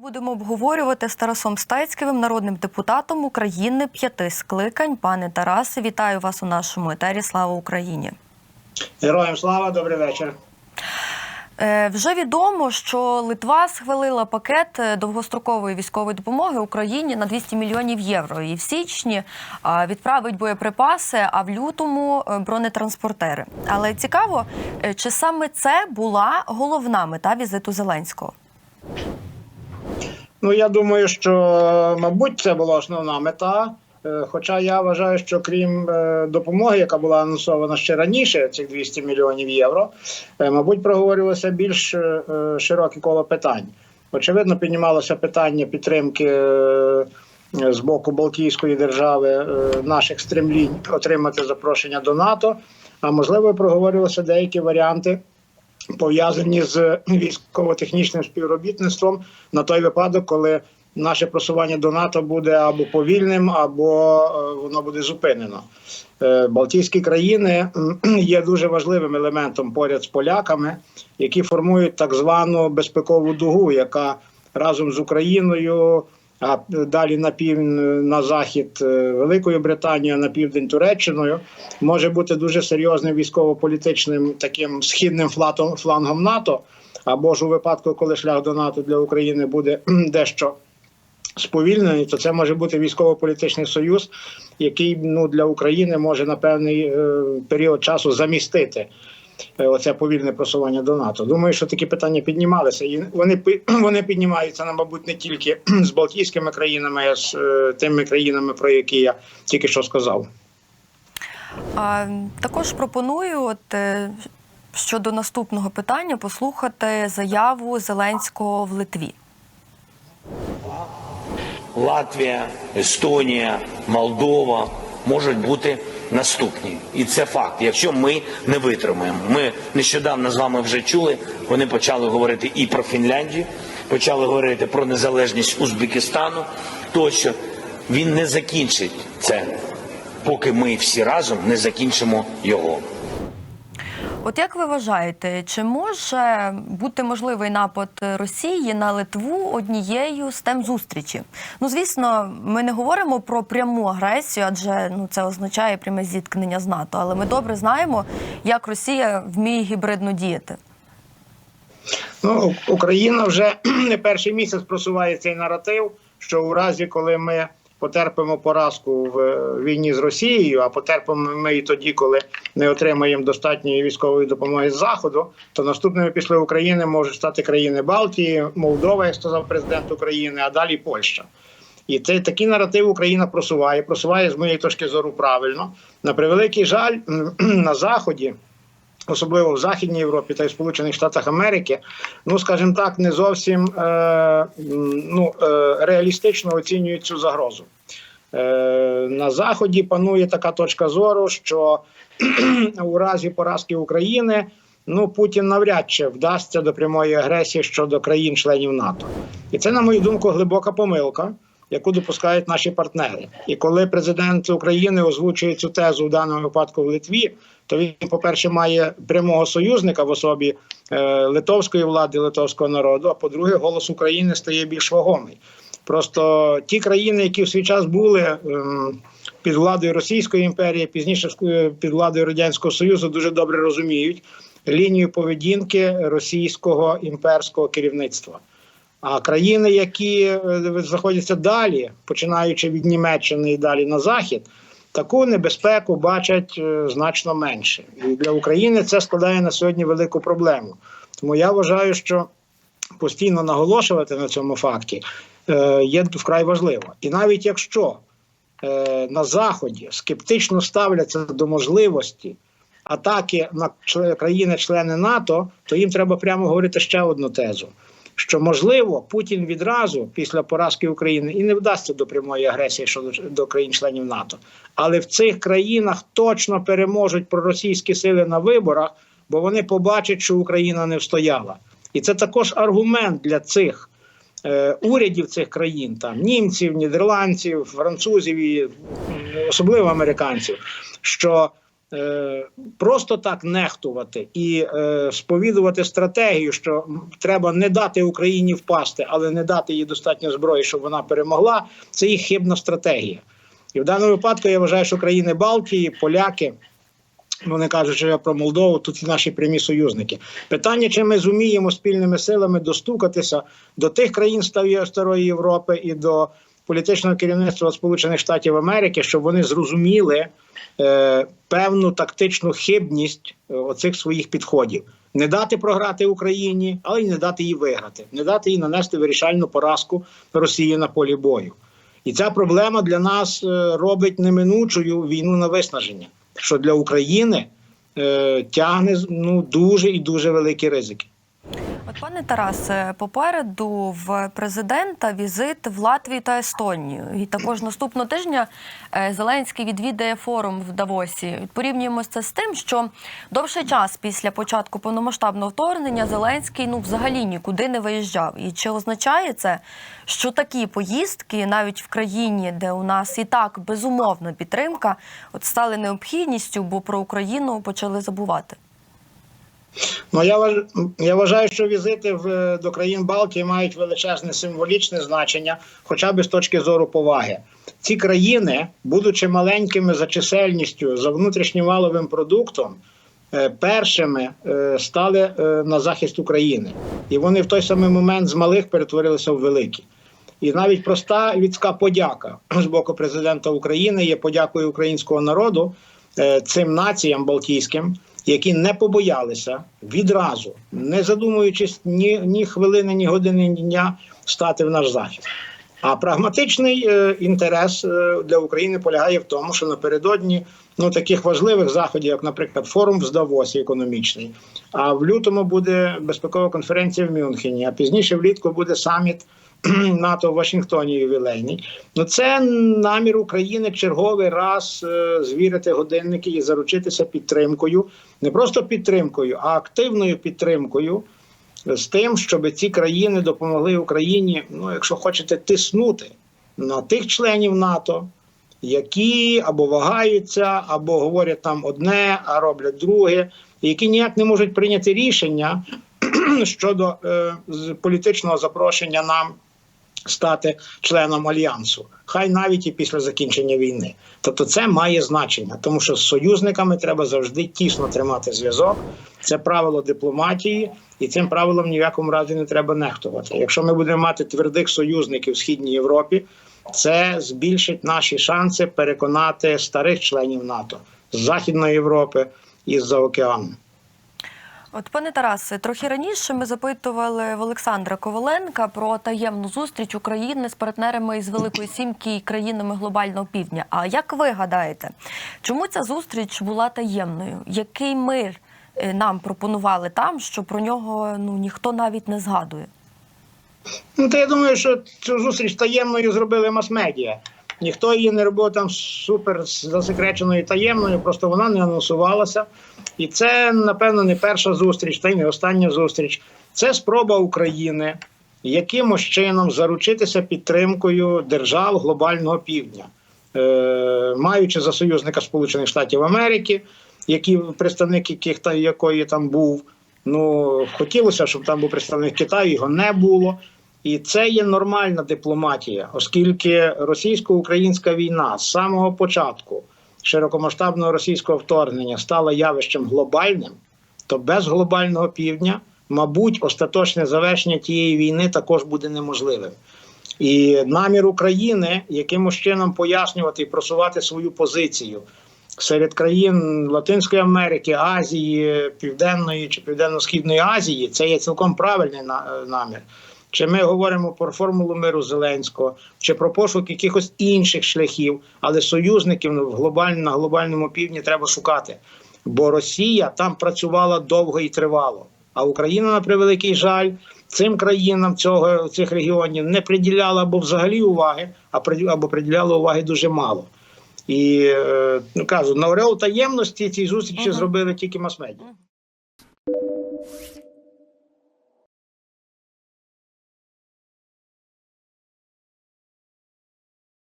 Будемо обговорювати з Тарасом Стайцьким, народним депутатом України п'яти скликань. Пане Тарасе, вітаю вас у нашому етері. Слава Україні! Героям слава, добрий вечір. Е, Вже відомо, що Литва схвалила пакет е, довгострокової військової допомоги Україні на 200 мільйонів євро. І в січні відправить боєприпаси, а в лютому е, бронетранспортери. Але цікаво, е, чи саме це була головна мета візиту Зеленського? Ну я думаю, що мабуть це була основна мета. Е, Хоча я вважаю, що крім е, допомоги, яка була анонсована ще раніше, цих 200 мільйонів євро, е, мабуть, проговорювалося більш широке коло питань. Очевидно, піднімалося питання підтримки з боку Балтійської держави наших стремлінь отримати запрошення до НАТО. А можливо, проговорювалися деякі варіанти пов'язані з військово-технічним співробітництвом на той випадок, коли наше просування до НАТО буде або повільним, або е, воно буде зупинено. Е, Балтійські країни є дуже важливим елементом поряд з поляками, які формують так звану безпекову дугу, яка разом з Україною. А далі на південь, на захід е, Великою Британією, на південь Туреччиною може бути дуже серйозним військово-політичним таким східним флатом, флангом НАТО, або ж у випадку, коли шлях до НАТО для України буде дещо сповільнений, то це може бути військово-політичний союз, який ну для України може на певний е, період часу замістити. Е, Оце повільне просування до НАТО. Думаю, що такі питання піднімалися, і вони вони піднімаються, ну, мабуть, не тільки з Балтійськими країнами, а з е, тими країнами, про які я тільки що сказав. А, також пропоную, от е, щодо наступного питання, послухати заяву Зеленського в Литві. Латвія, Естонія, Молдова можуть бути наступні. І це факт. Якщо ми не витримаємо, ми нещодавно з вами вже чули. Вони почали говорити і про Фінляндію, почали говорити про незалежність Узбекистану. Тощо він не закінчить це, поки ми всі разом не закінчимо його. От як ви вважаєте, чи може бути можливий напад Росії на Литву однією з тем зустрічі? Ну звісно, ми не говоримо про пряму агресію, адже ну це означає пряме зіткнення з НАТО. Але ми добре знаємо, як Росія вміє гібридно діяти. Ну, Україна вже не перший місяць просуває цей наратив, що у разі, коли ми потерпимо поразку в е, війні з Росією, а потерпимо ми і тоді, коли не отримаємо достатньої військової допомоги з заходу, то наступними після України можуть стати країни Балтії, Молдова, як сказав президент України, а далі Польща. І цей такий наратив Україна просуває. Просуває з моєї точки зору правильно. На превеликий жаль, на заході особливо в Західній Європі та й Сполучених Штатах Америки, ну скажімо так, не зовсім е, ну, е, реалістично оцінюють цю загрозу. Е, на заході панує така точка зору, що у разі поразки України. Ну, Путін навряд чи вдасться до прямої агресії щодо країн-членів НАТО, і це, на мою думку, глибока помилка, яку допускають наші партнери. І коли президент України озвучує цю тезу в даному випадку в Литві, то він, по-перше, має прямого союзника в особі е, литовської влади, литовського народу. А по-друге, голос України стає більш вагомий. Просто ті країни, які в свій час були ем, під владою Російської імперії, пізніше е, під владою Радянського Союзу, дуже добре розуміють лінію поведінки російського імперського керівництва. А країни, які е, знаходяться далі, починаючи від Німеччини і далі на захід, таку небезпеку бачать е, значно менше. І для України це складає на сьогодні велику проблему. Тому я вважаю, що постійно наголошувати на цьому факті е, є вкрай важливо. І навіть якщо е, на заході скептично ставляться до можливості атаки на чле- країни-члени НАТО, то їм треба прямо говорити ще одну тезу. Що можливо Путін відразу після поразки України і не вдасться до прямої агресії щодо до країн-членів НАТО, але в цих країнах точно переможуть проросійські сили на виборах, бо вони побачать, що Україна не встояла, і це також аргумент для цих е, урядів цих країн, там німців, нідерландців, французів і особливо американців, що е, просто так нехтувати і е, сповідувати стратегію, що треба не дати Україні впасти, але не дати їй достатньо зброї, щоб вона перемогла. Це їх хибна стратегія. І в даному випадку я вважаю, що країни Балтії, поляки. Кажуть, що я про Молдову, тут наші прямі союзники. Питання, чи ми зуміємо спільними силами достукатися до тих країн Старої Європи і до політичного керівництва Сполучених Штатів Америки, щоб вони зрозуміли е, певну тактичну хибність е, оцих своїх підходів. Не дати програти Україні, але й не дати їй виграти, не дати їй нанести вирішальну поразку Росії на полі бою. І ця проблема для нас е, робить неминучою війну на виснаження, що для України е, тягне ну дуже і дуже великі ризики. От пане Тарасе, попереду в президента візит в Латвію та Естонію. І також наступного тижня е, Зеленський відвідає форум в Давосі. Порівнюємо це з тим, що довший час після початку повномасштабного вторгнення Зеленський ну взагалі нікуди не виїжджав. І чи означає це, що такі поїздки навіть в країні, де у нас і так безумовна підтримка, от стали необхідністю, бо про Україну почали забувати? Ну я я вважаю, що візити в до країн Балтії мають величезне символічне значення, хоча б з точки зору поваги. Ці країни, будучи маленькими за чисельністю, за внутрішнім валовим продуктом, е, першими е, стали е, на захист України, і вони в той самий момент з малих перетворилися в великі. І навіть проста людська подяка з боку президента України є подякою українського народу е, цим націям балтійським, які не побоялися відразу, не задумуючись ні, ні хвилини, ні години, ні дня стати в наш захист. А прагматичний е, інтерес е, для України полягає в тому, що напередодні ну таких важливих заходів, як, наприклад, форум в Давосі економічний. А в лютому буде безпекова конференція в Мюнхені. А пізніше влітку буде саміт НАТО в Вашингтоні ювілейний. Ну це намір України черговий раз е, звірити годинники і заручитися підтримкою, не просто підтримкою, а активною підтримкою з тим, щоб ці країни допомогли Україні, ну якщо хочете, тиснути на тих членів НАТО, які або вагаються, або говорять там одне, а роблять друге, які ніяк не можуть прийняти рішення щодо е, політичного запрошення нам стати членом альянсу, хай навіть і після закінчення війни. Тобто, це має значення, тому що з союзниками треба завжди тісно тримати зв'язок. Це правило дипломатії, і цим правилом ні в якому разі не треба нехтувати. Якщо ми будемо мати твердих союзників в східній Європі, це збільшить наші шанси переконати старих членів НАТО з Західної Європи і з-за океану. От, пане Тарасе, трохи раніше ми запитували в Олександра Коваленка про таємну зустріч України з партнерами із Великої Сімки і країнами глобального півдня. А як ви гадаєте, чому ця зустріч була таємною? Який мир е, нам пропонували там, що про нього ну ніхто навіть не згадує? Ну, то я думаю, що цю зустріч таємною зробили мас-медіа. Ніхто її не робив там супер засекреченою таємною, просто вона не анонсувалася. І це, напевно, не перша зустріч, та й не остання зустріч. Це спроба України якимось чином заручитися підтримкою держав глобального півдня, е, маючи за союзника Сполучених Штатів Америки, які представник яких та якої там був. Ну хотілося, щоб там був представник Китаю, його не було. І це є нормальна дипломатія, оскільки російсько-українська війна з самого початку широкомасштабного російського вторгнення стала явищем глобальним, то без глобального півдня, мабуть, остаточне завершення тієї війни також буде неможливим. І намір України якимось чином пояснювати і просувати свою позицію серед країн Латинської Америки, Азії, Південної чи Південно-Східної Азії, це є цілком правильний на- намір. Чи ми говоримо про формулу миру Зеленського, чи про пошук якихось інших шляхів, але союзників в глобаль, на глобальному півдні треба шукати. Бо Росія там працювала довго і тривало. А Україна, на превеликий жаль, цим країнам цього цих регіонів не приділяла або взагалі уваги, або приділяла уваги дуже мало. І е, ну кажу, на ореол таємності цій зустрічі Мгм. зробили тільки мас-медіа.